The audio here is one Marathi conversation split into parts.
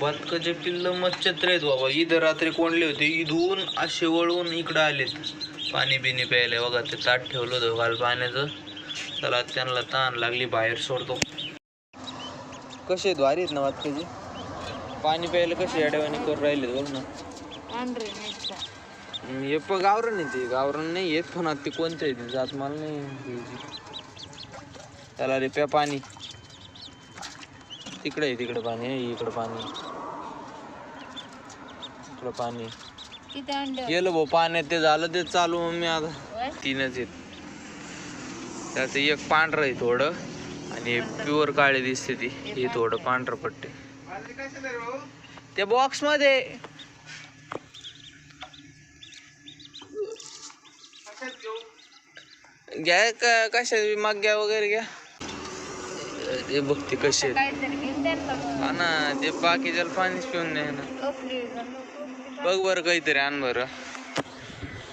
बदकाचे पिल्ल मच्छत्र आहेत बाबा. इथं रात्री कोणले होते. इथून असे वळून इकडं आलेत. पाणी बिनी प्यायला बघा ते ताट ठेवलं होतं काल पाण्याचं. चला त्यांना ताण लागली. बाहेर सोडतो. कसे द्वारे आहेत ना बदकाचे पाणी प्यायला कसे अडवाणी करून राहिले बघ ना. हे पण गावरण आहे ते. गावरण नाही येत पण आता ते कोणते आहे ते जात मला नाही. त्याला रे प्या पाणी. तिकडे आहे तिकडे पाणी. आहे इकडं पाणी इकडं पाणी. किती अंडे गेलं भाऊ पाण्यात ते झालं ते चालू मग मी आता? तीनच आहेत. त्यात एक पांढरं आहे थोडं आणि प्युअर काळे दिसते ती. हे थोडं पांढरं पट्टे. त्या बॉक्समध्ये घ्या का कशा माग्या वगैरे घ्या. ते बघते कसे ना. ते बाकीच्याला पाणीच पिऊन नाही ना. बघ बरं काहीतरी आण बरं.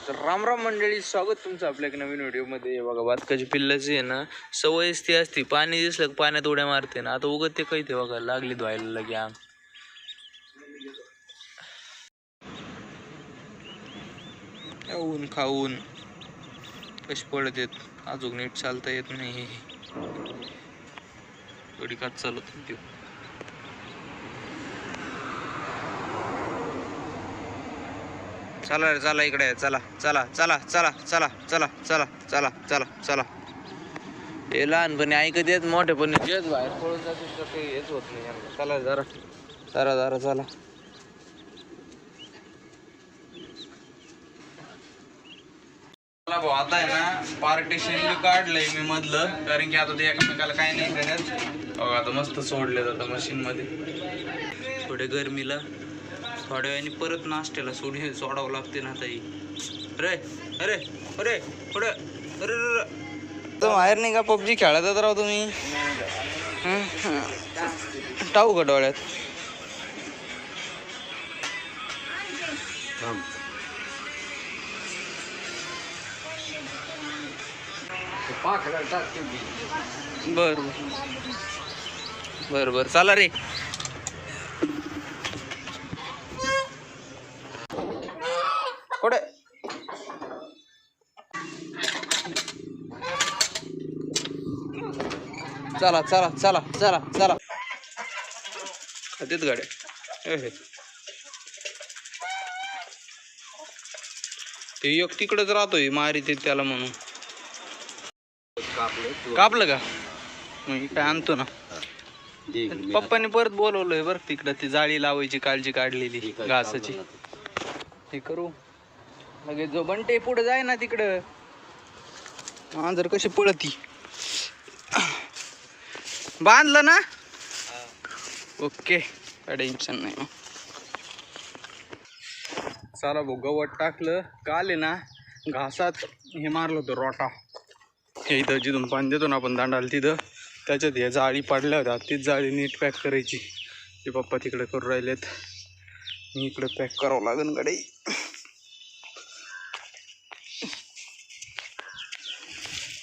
तर राम राम मंडळी स्वागत तुमचं आपल्या एक नवीन व्हिडिओमध्ये. बघा बातकाची पिल्लाची आहे ना सवयच ती असती. पाणी दिसलं पाण्यात उड्या मारते ना. आता उगत ते काही ते बघा लागली धुवायला लगे आम ऊन खाऊन. कशी पडत येत अजून नीट चालता येत नाही. थोडी काच चालत होती. चला रे चला इकडे चला चला चला चला चला चला चला चला चला चला. हे लहानपणी ऐकत येत मोठेपणी जेच बाहेर. पळून जाते तर काही हेच होत नाही यांना. चला जरा जरा जरा चला. भाऊ आता आहे ना पार्टिशन बी काढलंय मी मधलं कारण की आता ते एकमेकाला काही नाही करत. आता मस्त सोडले जातं मशीन मध्ये. थोडे गरमीला थोड्या वेळाने परत नाश्त्याला सोडी सोडावं लागते ना ताई. अरे अरे अरे पुढे अरे. तर बाहेर नाही का पबजी खेळत राव तुम्ही. हं? टाकू का डोळ्यात? बर बर. बर बर. चला रे कुठे चला चला चला चला चला. खात्यात गाड्या. ते एक तिकडेच राहतोय मारी ते त्याला म्हणून. कापलं का? मी काय आणतो ना. पप्पाने परत बोलवलंय बरं तिकडं ती जाळी लावायची काळजी काढलेली घासाची. हे करू. लगेच जो बंटे पुढे जाय ना तिकडं. मांजर कशी पळती. बांधलं ना? ओके. काय टेन्शन नाही. मग. चला भाऊ गवत टाकलं. काल आहे ना घासात हे मारलं होतं रोटा. हे इथं जिथून पाणी देतो ना आपण दांडाला तिथं. त्याच्यात हे जाळी पडल्या होत्या. तीच जाळी नीट पॅक करायची. ते पप्पा तिकडे करू राहिलेत. मी इकडे पॅक करावं लागेल गाडी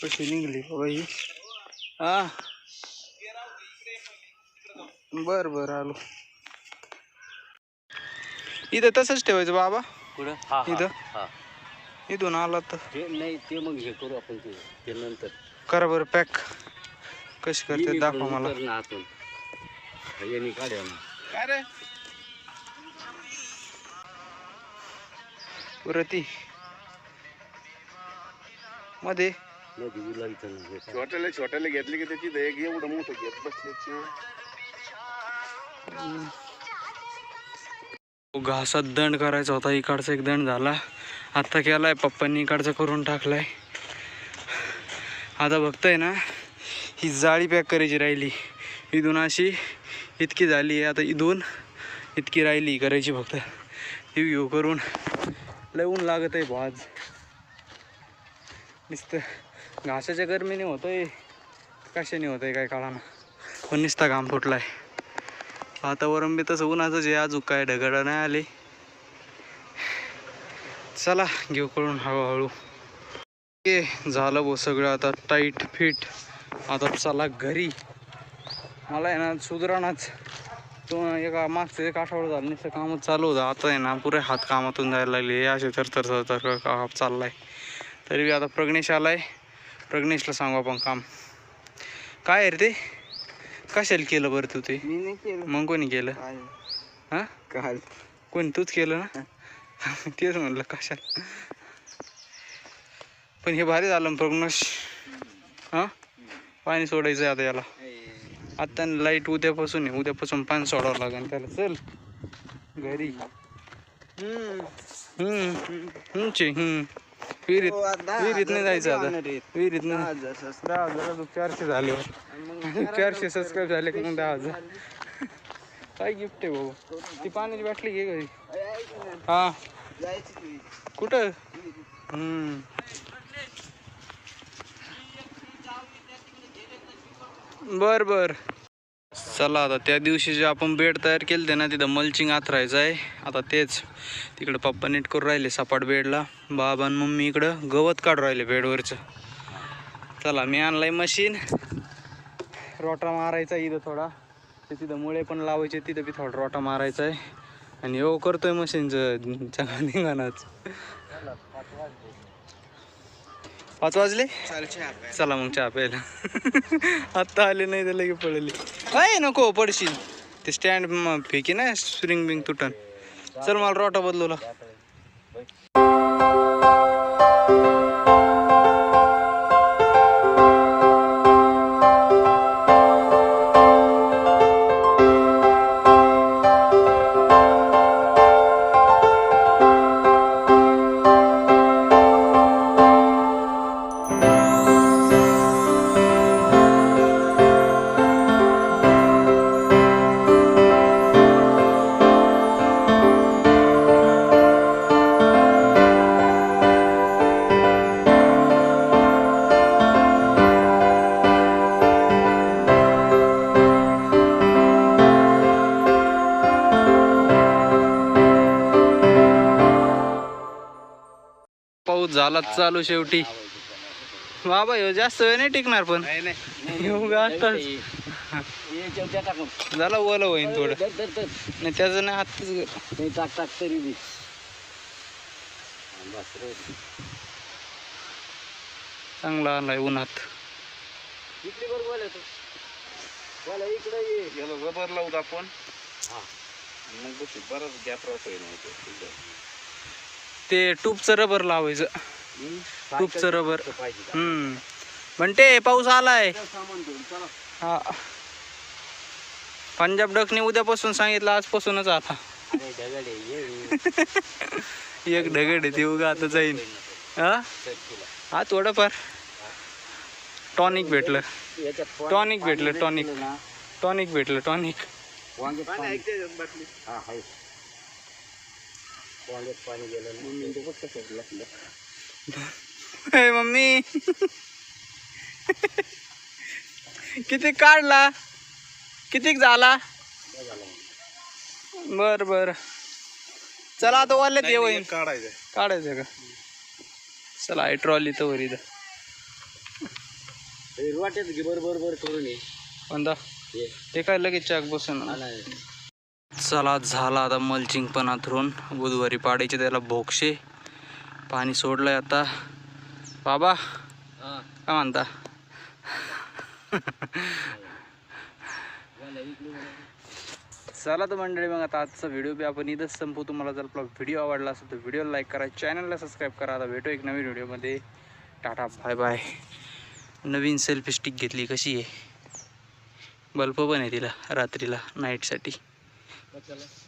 कशी निघली बाबा ही हा. बर बर आलो. इथं तसंच ठेवायचं बाबा. कुठं? हा इथं? हा. इथून आला तर. ते नाही ते मग हे करू आपण ते ते नंतर. करा बरं पॅक. कशी करते दाखवा मला. उतर ना आतून येणी काढ्या मग. काय रे? ती मध्ये. इथं नाही. छोट्याला छोट्याला घेतले की त्याची एक एवढं मोठं घेत बसले घासात दंड करायचा होता इकडचा एक दंड झाला. आता केलाय पप्पांनी इकडचा करून टाकलाय. आता बघताय ना ही जाळी पॅक करायची राहिली. इथून अशी इतकी झाली आहे आता इथून इतकी राहिली करायची फक्त. ती घेऊ करून लय ऊन लागत आहे भाज नुसतं घासाच्या गरमीने होतंय. कशाने होतंय काय काळानं. पण नुसता घाम फुटलाय. वातावरण बी तसं उन्हाचं जे अजून काय ढगड नाही आले. चला घेऊ कळून हळूहळू. ए झालं भाऊ सगळं आता टाईट फिट आता चला घरी. मला आहे ना सुधरानाच तो एका मागचं एक आठवडा झालं नुसतं कामच चालू होतं. आता आहे ना पुरे हात कामातून जायला लागले. हे असे तर तर तर काम चाललाय. तरी बी आता प्रग्नेश आलाय. प्रग्नेशला सांगू आपण काम. काय आहे रे ते? कशाला केलं बरं तू ते? मी नाही केलं. मग कोणी केलं? हां? काल. कोणी तूच केलं ना? तेच म्हणलं कशाला? पण हे भारी झालं प्रग्नेश हां? पाणी सोडायचं आता याला. आता लाइट उद्यापासून आहे. उद्यापासून पाणी सोडावं लागेल त्याला. चल. घरी. हम्म. हम्म. चे, हम्म. विहिरीत विहिरीत नाही जायचं आता. विहिरीत नाही. दहा हजार अजून चारशे झाले चारशे सबस्क्राईब झाले की मग दहा हजार? काय गिफ्ट आहे भाऊ? ती पाण्याची बाटली घे घरी. हा. कुठं? हम्म. बर बर. चला आता त्या दिवशी जे आपण बेड तयार केले ते ना तिथं मल्चिंग आथरायचं आहे. आता तेच. तिकडं पप्पा नीट करून राहिले सपाट बेडला. बाबा आणि मम्मी इकडं गवत काढून राहिले बेडवरचं. चला मी आणलाय मशीन रोटा मारायचा इथं थोडा. ते तिथं मुळे पण लावायचे तिथं बी थोडा रोटा मारायचा आहे. आणि हो करतोय मशीनचं चांगलं निघाणाच पाच वाजले? चला मग चहा प्यायला. आत्ता आले नाही तर लगे पडले काय नको पडशील. ते स्टँड फेकी ना स्प्रिंग बिंग तुटन. चल मला रोटा बदलवला. झाला चालू शेवटी. बाबा ह्यो जास्त वेळ नाही टिकणार पण. आताच झाला ओलं होईन थोडं. नाही त्याचं नाही हातच टाक टाक तरी बी. चांगला आलाय उन्हात. इकडे बरोबर बोला तू. बोला इकडे ये. याला रबर लावूत आपण. हा. मग बराच गॅप राहतोय ना. ते टूपचं रबर लावायचं. टूपचं रबर? हम्म. म्हणते पाऊस आलाय. सामान घेऊन चला. हा. पंजाब डकने उद्यापासून सांगितलं आजपासूनच आता. एक ढगड आहे ते उगा आता जाईन. हा? हा थोडंफार. टॉनिक भेटलं. टॉनिक भेटलं, टॉनिक. टॉनिक भेटलं टॉनिक. वांग्यात पाणी आहे गेलं ते बघ कसं लागलं. ए मम्मी. किती काढला? किती झाला? काय झालं? बर बर. चला आता वाल्यात ये वहीन. काढायचं काढायचं का? चला आई ट्रॉली तर वर इथं. वाटेत घे बर बर बर करून ये. कोणता? ये. ते काय लगेच चाक बसून हा नाही. चला झाला आता मल्चिंग पण आथरून बुधवारी पाडायचे त्याला भोक्षे पाणी सोडलंय आता. बाबा काय म्हणता? चला तर मंडळी मग आता आजचा व्हिडिओ बी आपण इथंच संपू तुम्हाला जर आपला व्हिडिओ आवडला असेल तर व्हिडिओ लाईक करा चॅनलला सबस्क्राईब करा. आता भेटू एक नवीन व्हिडिओमध्ये. Tata bye bye. नवीन सेल्फी स्टिक घेतली कशी आहे? बल्ब पण आहे तिला रात्रीला नाईटसाठी चला